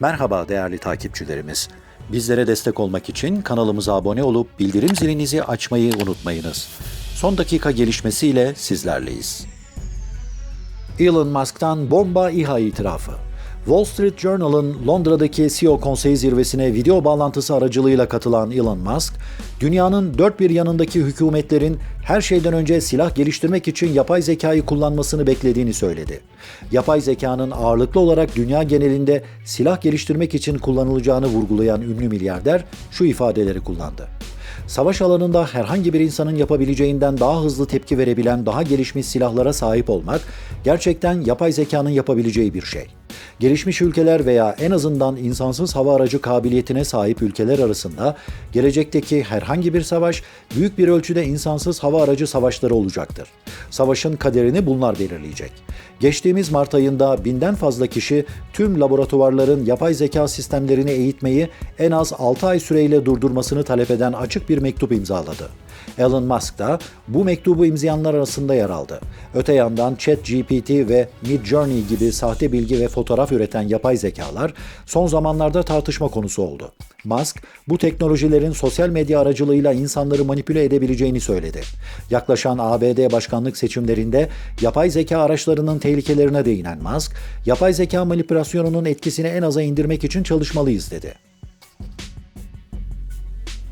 Merhaba değerli takipçilerimiz. Bizlere destek olmak için kanalımıza abone olup bildirim zilinizi açmayı unutmayınız. Son dakika gelişmesiyle sizlerleyiz. Elon Musk'tan bomba İHA itirafı. Wall Street Journal'ın Londra'daki CEO konseyi zirvesine video bağlantısı aracılığıyla katılan Elon Musk, dünyanın dört bir yanındaki hükümetlerin her şeyden önce silah geliştirmek için yapay zekayı kullanmasını beklediğini söyledi. Yapay zekanın ağırlıklı olarak dünya genelinde silah geliştirmek için kullanılacağını vurgulayan ünlü milyarder şu ifadeleri kullandı. Savaş alanında herhangi bir insanın yapabileceğinden daha hızlı tepki verebilen daha gelişmiş silahlara sahip olmak gerçekten yapay zekanın yapabileceği bir şey. Gelişmiş ülkeler veya en azından insansız hava aracı kabiliyetine sahip ülkeler arasında gelecekteki herhangi bir savaş büyük bir ölçüde insansız hava aracı savaşları olacaktır. Savaşın kaderini bunlar belirleyecek. Geçtiğimiz Mart ayında binden fazla kişi tüm laboratuvarların yapay zeka sistemlerini eğitmeyi en az 6 ay süreyle durdurmasını talep eden açık bir mektup imzaladı. Elon Musk da bu mektubu imzayanlar arasında yer aldı. Öte yandan ChatGPT ve Midjourney gibi sahte bilgi ve fotoğraf üreten yapay zekalar son zamanlarda tartışma konusu oldu. Musk, bu teknolojilerin sosyal medya aracılığıyla insanları manipüle edebileceğini söyledi. Yaklaşan ABD başkanlık seçimlerinde yapay zeka araçlarının tehlikelerine değinen Musk, yapay zeka manipülasyonunun etkisini en aza indirmek için çalışmalıyız dedi.